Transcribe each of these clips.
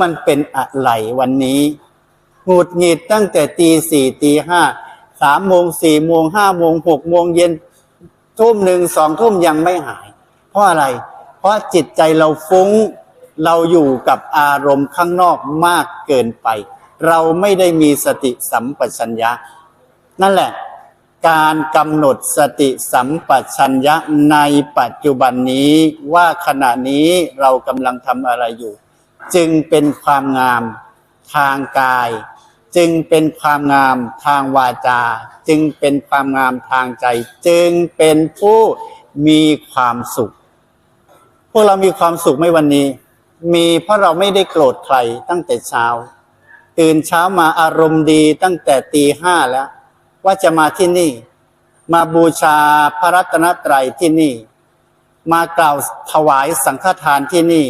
มันเป็นอะไรวันนี้หงุดหงิดตั้งแต่ตีสี่ตีห้าสามโมงสี่โมงห้าโมงหกโมงเย็นทุ่มหนึ่งสองทุ่มยังไม่หาย เพราะอะไร เพราะจิตใจเราฟุ้งเราอยู่กับอารมณ์ข้างนอกมากเกินไป เราไม่ได้มีสติสัมปชัญญะ นั่นแหละ การกำหนดสติสัมปชัญญะในปัจจุบันนี้ว่าขณะนี้เรากำลังทำอะไรอยู่ จึงเป็นความงามทางกาย จึงเป็นความงามทางวาจา จึงเป็นความงามทางใจ จึงเป็นผู้มีความสุข พวกเรามีความสุขไหมวันนี้ มีเพราะเราไม่ได้โกรธใครตั้งแต่เช้า ตื่นเช้ามาอารมณ์ดีตั้งแต่ตีห้าแล้ว ว่าจะมาที่นี่ มาบูชาพระรัตนตรัยที่นี่ มากล่าวถวายสังฆทานที่นี่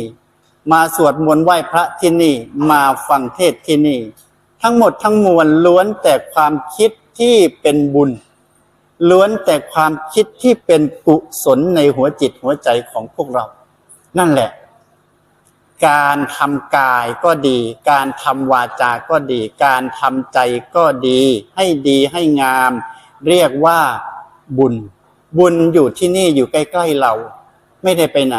มาสวดมนต์ไหว้พระที่นี่มาฟังเทศน์ที่นี่ ทั้งหมดทั้งมวลล้วนแต่ความคิดที่เป็นบุญ ล้วนแต่ความคิดที่เป็นกุศลในหัวจิตหัวใจของพวกเรา นั่นแหละ การทำกายก็ดี การทำวาจาก็ดี การทำใจก็ดี ให้ดีให้งาม เรียกว่าบุญ บุญอยู่ที่นี่อยู่ใกล้ ๆเรา ไม่ได้ไปไหน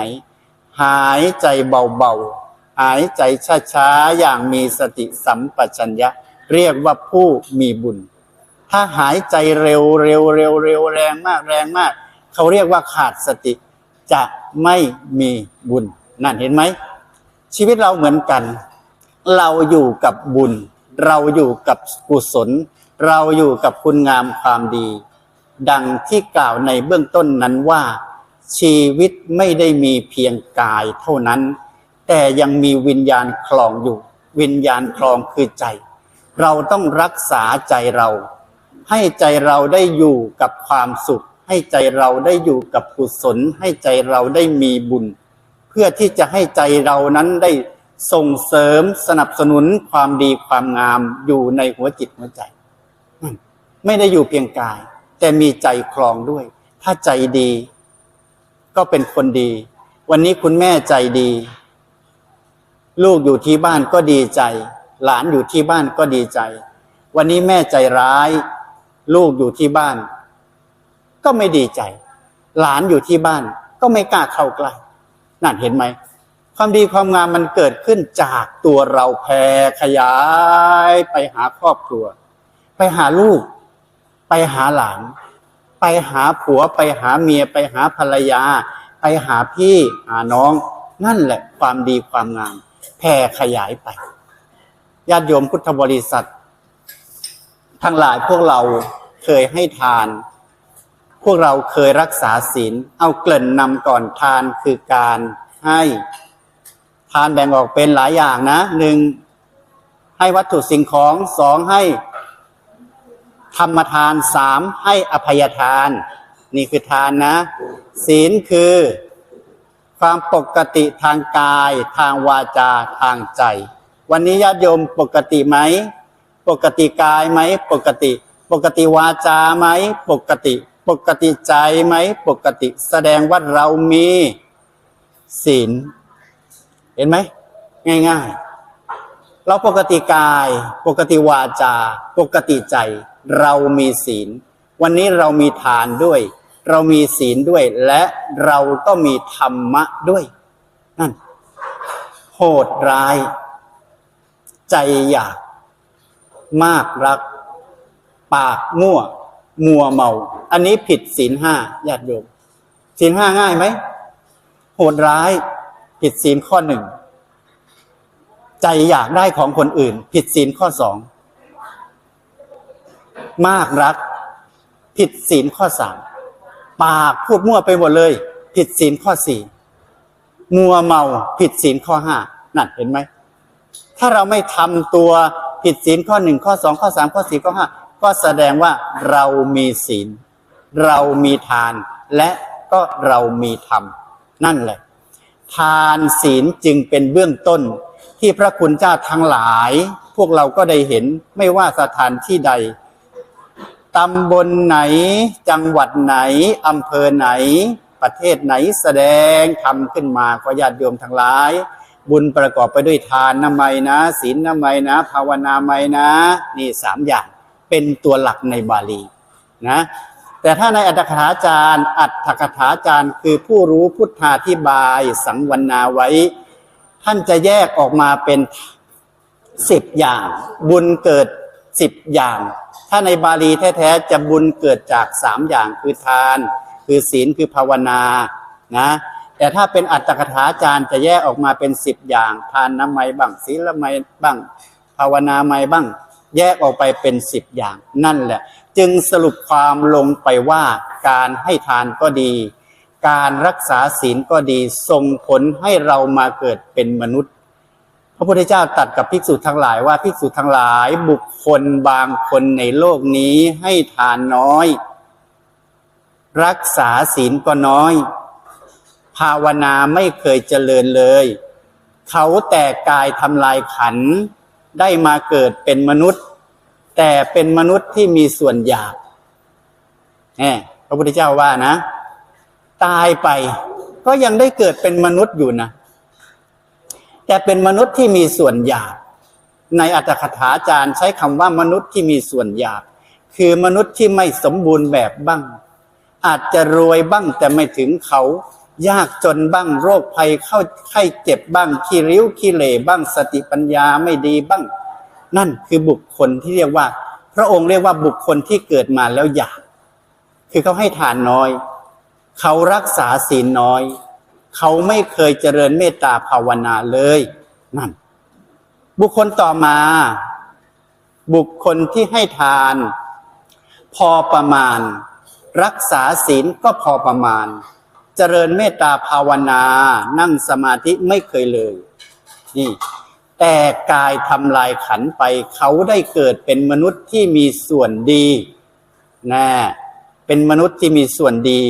หายใจเบาๆ หายใจช้าๆ อย่างมีสติสัมปชัญญะ เรียกว่าผู้มีบุญ ถ้าหายใจเร็วเร็วเร็วเร็วแรงมากแรงมาก เขาเรียกว่าขาดสติ จะไม่มีบุญ นั่นเห็นไหม ชีวิตเราเหมือนกัน เราอยู่กับบุญ เราอยู่กับกุศล เราอยู่กับคุณงามความดี ดังที่กล่าวในเบื้องต้นนั้นว่า ชีวิตไม่ได้มีเพียงกายเท่านั้น แต่ยังมีวิญญาณคลองอยู่ วิญญาณคลองคือใจ เราต้องรักษาใจเรา ให้ใจเราได้อยู่กับความสุข ให้ใจเราได้อยู่กับกุศล ให้ใจเราได้มีบุญ เพื่อที่จะให้ใจเรานั้นได้ส่งเสริมสนับสนุนความดีความงามอยู่ในหัวจิตหัวใจ ไม่ได้อยู่เพียงกาย แต่มีใจคลองด้วย ถ้าใจดี ก็เป็นคนดี วันนี้คุณแม่ใจดี ลูกอยู่ที่บ้านก็ดีใจ หลานอยู่ที่บ้านก็ดีใจ วันนี้แม่ใจร้าย ลูกอยู่ที่บ้าน ก็ไม่ดีใจ หลานอยู่ที่บ้าน ก็ไม่กล้าเข้าใกล้นั่นเห็นไหมความดีความงามมันเกิดขึ้นจากตัวเราแผ่ขยาย ไปหาครอบครัว ไปหาลูก ไปหาหลาน ไปหาผัวไปหาเมียไปหาภรรยา ไปหาพี่หาน้อง นั่นแหละความดีความงามแผ่ขยายไปญาติโยมพุทธบริษัท ทั้งหลายพวกเราเคยให้ทาน พวกเราเคยรักษาศีลเอาเกริ่นนำก่อนทานคือการให้ ทานแบ่งออกเป็นหลายอย่างนะหนึ่งให้วัตถุสิ่งของสองให้ ธรรมทานสามให้อภัยทาน นี่คือทานนะ ศีลคือ ความปกติทางกาย ทางวาจาทางใจ วันนี้ญาติโยมปกติไหม ปกติกายไหม ปกติ ปกติวาจาไหม ปกติ ปกติใจไหม ปกติแสดงว่าเรามีศีล เห็นไหม ง่าย ๆ เราปกติกาย ปกติวาจา ปกติใจ เรามีศีล วันนี้เรามีทานด้วย เรามีศีลด้วย และเราก็มีธรรมะด้วย นั่นโหดร้าย ใจอยาก มากรัก ปากมั่ว มัวเมา อันนี้ผิดศีลห้าญาติโยมศีลห้าง่ายไหมโหดร้าย ผิดศีลข้อหนึ่ง ใจอยากได้ของคนอื่น ผิดศีลข้อสอง มากรัก ผิดศีลข้อสามปากพูดมั่วไปหมดเลย ผิดศีลข้อสี่มัวเมาผิดศีลข้อห้านั่นเห็นไหม ถ้าเราไม่ทำตัวผิดศีลข้อหนึ่งข้อสองข้อสามข้อสี่ข้อห้าก็แสดงว่าเรามีศีล เรามีทาน และก็เรามีธรรม นั่นแหละ ทานศีลจึงเป็นเบื้องต้น ที่พระคุณเจ้าทั้งหลาย พวกเราก็ได้เห็นไม่ว่าสถานที่ใด ตำบลไหน จังหวัดไหน อำเภอไหน ประเทศไหนแสดงทำขึ้นมาก็ญาติโยมทั้งหลาย บุญประกอบไปด้วยทานนามัยนะศีลนามัยนะ ภาวนาไมนะ นี่สามอย่างเป็นตัวหลักในบาลีนะแต่ถ้าในอัตถกถาจารย์ อัตถกถาจารย์ คือผู้รู้พุทธาธิบายสังวรนาไว้ ท่านจะแยกออกมาเป็นสิบอย่าง บุญเกิดสิบอย่าง ถ้าในบาลีแท้ๆจะบุญเกิดจากสามอย่างคือทาน คือศีลคือภาวนานะแต่ถ้าเป็นอัตถกถาจารย์จะแยกออกมาเป็นสิบอย่าง ทานน้ำไมบ้างศีลไมบ้าง ภาวนาไมบ้าง แยกออกไปเป็นสิบอย่าง นั่นแหละ จึงสรุปความลงไปว่าการให้ทานก็ดี การรักษาศีลก็ดีส่งผลให้เรามาเกิดเป็นมนุษย์ พระพุทธเจ้าตัดกับภิกษุทั้งหลายว่าภิกษุทั้งหลายบุคคลบางคนในโลกนี้ให้ทานน้อย รักษาศีลก็น้อย ภาวนาไม่เคยเจริญเลย เขาแต่กายทำลายขันได้มาเกิดเป็นมนุษย์ แต่เป็นมนุษย์ที่มีส่วนหยาบแหมพระพุทธเจ้าว่านะ ตายไปก็ยังได้เกิดเป็นมนุษย์อยู่นะ แต่เป็นมนุษย์ที่มีส่วนหยาบในอัตถกถาจารย์ใช้คำว่ามนุษย์ที่มีส่วนหยาบคือมนุษย์ที่ไม่สมบูรณ์แบบบ้าง อาจจะรวยบ้างแต่ไม่ถึงเขา ยากจนบ้างโรคภัยเข้าไข้เจ็บบ้างขี้ริ้วขี้เหร่บ้างสติปัญญาไม่ดีบ้าง นั่นคือบุคคลที่เรียกว่า พระองค์เรียกว่าบุคคลที่เกิดมาแล้วหยาบคือเขาให้ทานน้อย เขารักษาศีลน้อย เขาไม่เคยเจริญเมตตาภาวนาเลยนั่นบุคคลต่อมา บุคคลที่ให้ทาน พอประมาณ รักษาศีลก็พอประมาณ เจริญเมตตาภาวนา นั่งสมาธิไม่เคยเลยนี่แต่กายทำลายขันไปเขาได้เกิดเป็นมนุษย์ที่มีส่วนดีนะเป็นมนุษย์ที่มีส่วนดี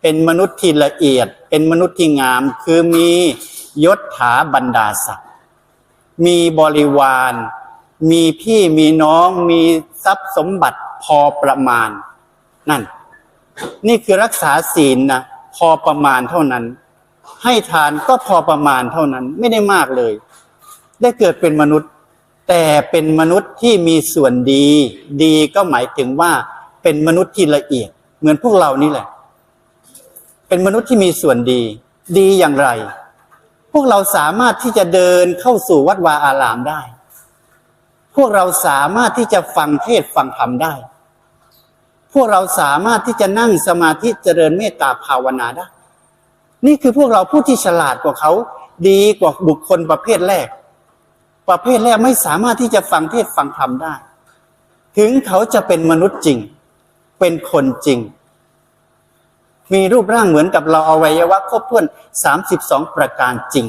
เป็นมนุษย์ที่ละเอียด เป็นมนุษย์ที่งาม คือมียศถาบรรดาศักดิ์มีบริวาร มีพี่มีน้อง มีทรัพย์สมบัติพอประมาณ นั่น นี่คือรักษาศีลนะพอประมาณเท่านั้น ให้ทานก็พอประมาณเท่านั้น ไม่ได้มากเลย ได้เกิดเป็นมนุษย์ แต่เป็นมนุษย์ที่มีส่วนดี ดีก็หมายถึงว่าเป็นมนุษย์ที่ละเอียด เหมือนพวกเรานี่แหละ เป็นมนุษย์ที่มีส่วนดี ดีอย่างไร พวกเราสามารถที่จะเดินเข้าสู่วัดวาอารามได้ พวกเราสามารถที่จะฟังเทศฟังธรรมได้ พวกเราสามารถที่จะนั่งสมาธิเจริญเมตตาภาวนาได้ นี่คือพวกเราผู้ที่ฉลาดกว่าเขา ดีกว่าบุคคลประเภทแรก ประเภทแรกไม่สามารถที่จะฟังเทศฟังธรรมได้ ถึงเขาจะเป็นมนุษย์จริง เป็นคนจริง มีรูปร่างเหมือนกับเราอวัยวะครบถ้วน 32 ประการจริง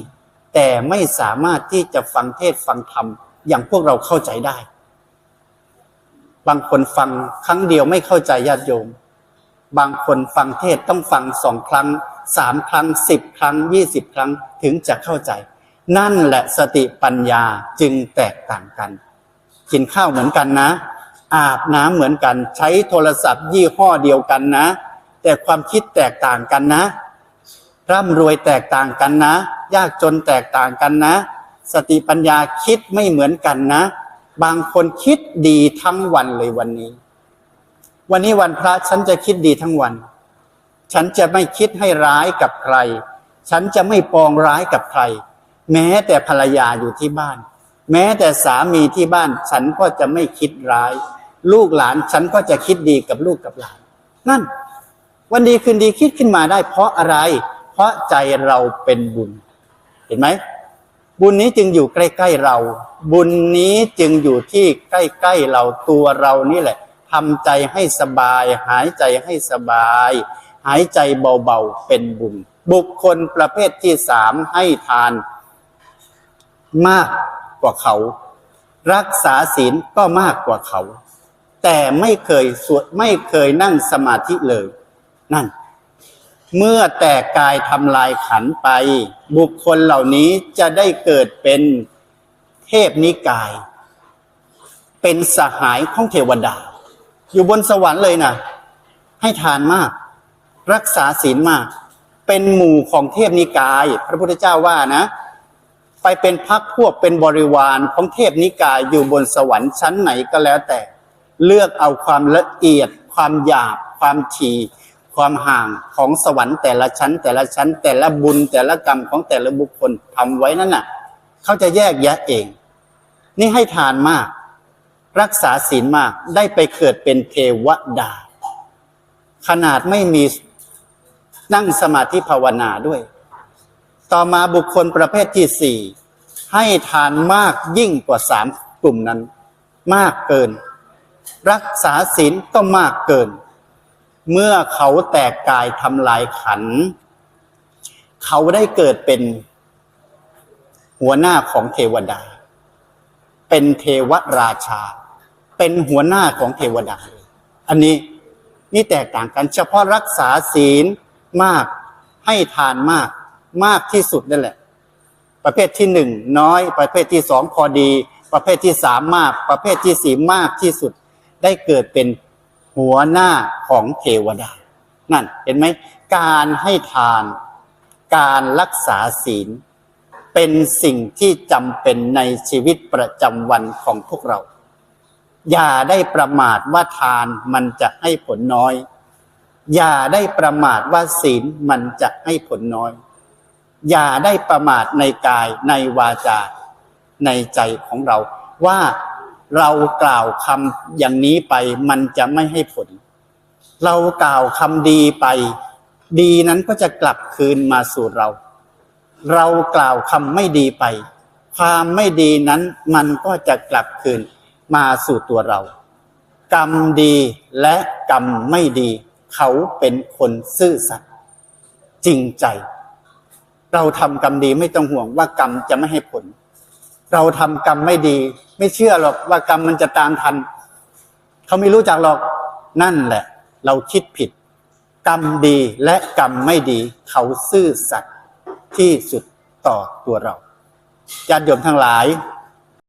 แต่ไม่สามารถที่จะฟังเทศฟังธรรมอย่างพวกเราเข้าใจได้ บางคนฟังครั้งเดียวไม่เข้าใจญาติโยม บางคนฟังเทศต้องฟังสองครั้งสามครั้งสิบครั้งยี่สิบครั้งถึงจะเข้าใจ นั่นแหละสติปัญญาจึงแตกต่างกัน กินข้าวเหมือนกันนะ อาบน้ำเหมือนกัน ใช้โทรศัพท์ยี่ห้อเดียวกันนะ แต่ความคิดแตกต่างกันนะ ร่ำรวยแตกต่างกันนะ ยากจนแตกต่างกันนะ สติปัญญาคิดไม่เหมือนกันนะ บางคนคิดดีทั้งวันเลยวันนี้ วันนี้วันพระฉันจะคิดดีทั้งวัน ฉันจะไม่คิดให้ร้ายกับใคร ฉันจะไม่ปองร้ายกับใคร แม้แต่ภรรยาอยู่ที่บ้าน แม้แต่สามีที่บ้าน ฉันก็จะไม่คิดร้าย ลูกหลานฉันก็จะคิดดีกับลูกกับหลาน นั่น วันดีคืนดีคิดขึ้นมาได้ เพราะอะไร เพราะใจเราเป็นบุญ เห็นไหม บุญนี้จึงอยู่ใกล้ๆเรา บุญนี้จึงอยู่ที่ใกล้ๆเราตัวเรานี่แหละทำใจให้สบาย หายใจให้สบาย หายใจเบาๆเป็นบุญ บุคคลประเภทที่สามให้ทาน มากกว่าเขา รักษาศีลก็มากกว่าเขา แต่ไม่เคยสวดไม่เคยนั่งสมาธิเลย นั่น เมื่อแต่กายทำลายขันไป บุคคลเหล่านี้จะได้เกิดเป็นเทพนิกาย เป็นสหายของเทวดา อยู่บนสวรรค์เลยนะให้ทานมาก รักษาศีลมาก เป็นหมู่ของเทพนิกาย พระพุทธเจ้าว่านะ ไปเป็นพักพวกเป็นบริวารของเทพนิกายอยู่บนสวรรค์ชั้นไหนก็แล้วแต่ เลือกเอาความละเอียด ความหยาบ ความถี่ ความห่างของสวรรค์แต่ละชั้น แต่ละชั้น แต่ละบุญแต่ละกรรมของแต่ละบุคคลทำไว้นั่นน่ะ เขาจะแยกแยะเอง นี่ให้ทานมาก รักษาศีลมากได้ไปเกิดเป็นเทวดา ขนาดไม่มีนั่งสมาธิภาวนาด้วย ต่อมาบุคคลประเภทที่สี่ให้ทานมากยิ่งกว่าสามกลุ่มนั้น มากเกิน รักษาศีลก็มากเกิน เมื่อเขาแตกกายทำลายขัน เขาได้เกิดเป็นหัวหน้าของเทวดา เป็นเทวราชา เป็นหัวหน้าของเทวดา อันนี้นี่แตกต่างกันเฉพาะรักษาศีลมากให้ทานมาก มากที่สุดนั่นแหละ ประเภทที่หนึ่งน้อย ประเภทที่สองพอดี ประเภทที่สามมาก ประเภทที่สี่มากที่สุด ได้เกิดเป็น หัวหน้าของเทวดา นั่น เห็นไหม การให้ทาน การรักษาศีล เป็นสิ่งที่จำเป็นในชีวิตประจำวันของพวกเรา อย่าได้ประมาทว่าทานมันจะให้ผลน้อย อย่าได้ประมาทว่าศีลมันจะให้ผลน้อย อย่าได้ประมาทในกายในวาจาในใจของเราว่า เรากล่าวคำอย่างนี้ไปมันจะไม่ให้ผล เรากล่าวคำดีไป ดีนั้นก็จะกลับคืนมาสู่เรา เรากล่าวคำไม่ดีไป ความไม่ดีนั้นมันก็จะกลับคืนมาสู่ตัวเรา กรรมดีและกรรมไม่ดี เขาเป็นคนซื่อสัตย์จริงใจ เราทำกรรมดีไม่ต้องห่วงว่ากรรมจะไม่ให้ผล เราทำกรรมไม่ดี ไม่เชื่อหรอกว่ากรรมมันจะตามทัน เขาไม่รู้จักหรอกนั่นแหละ เราคิดผิด กรรมดีและกรรมไม่ดี เขาซื่อสัตย์ที่สุดต่อตัวเราญาติโยมทั้งหลาย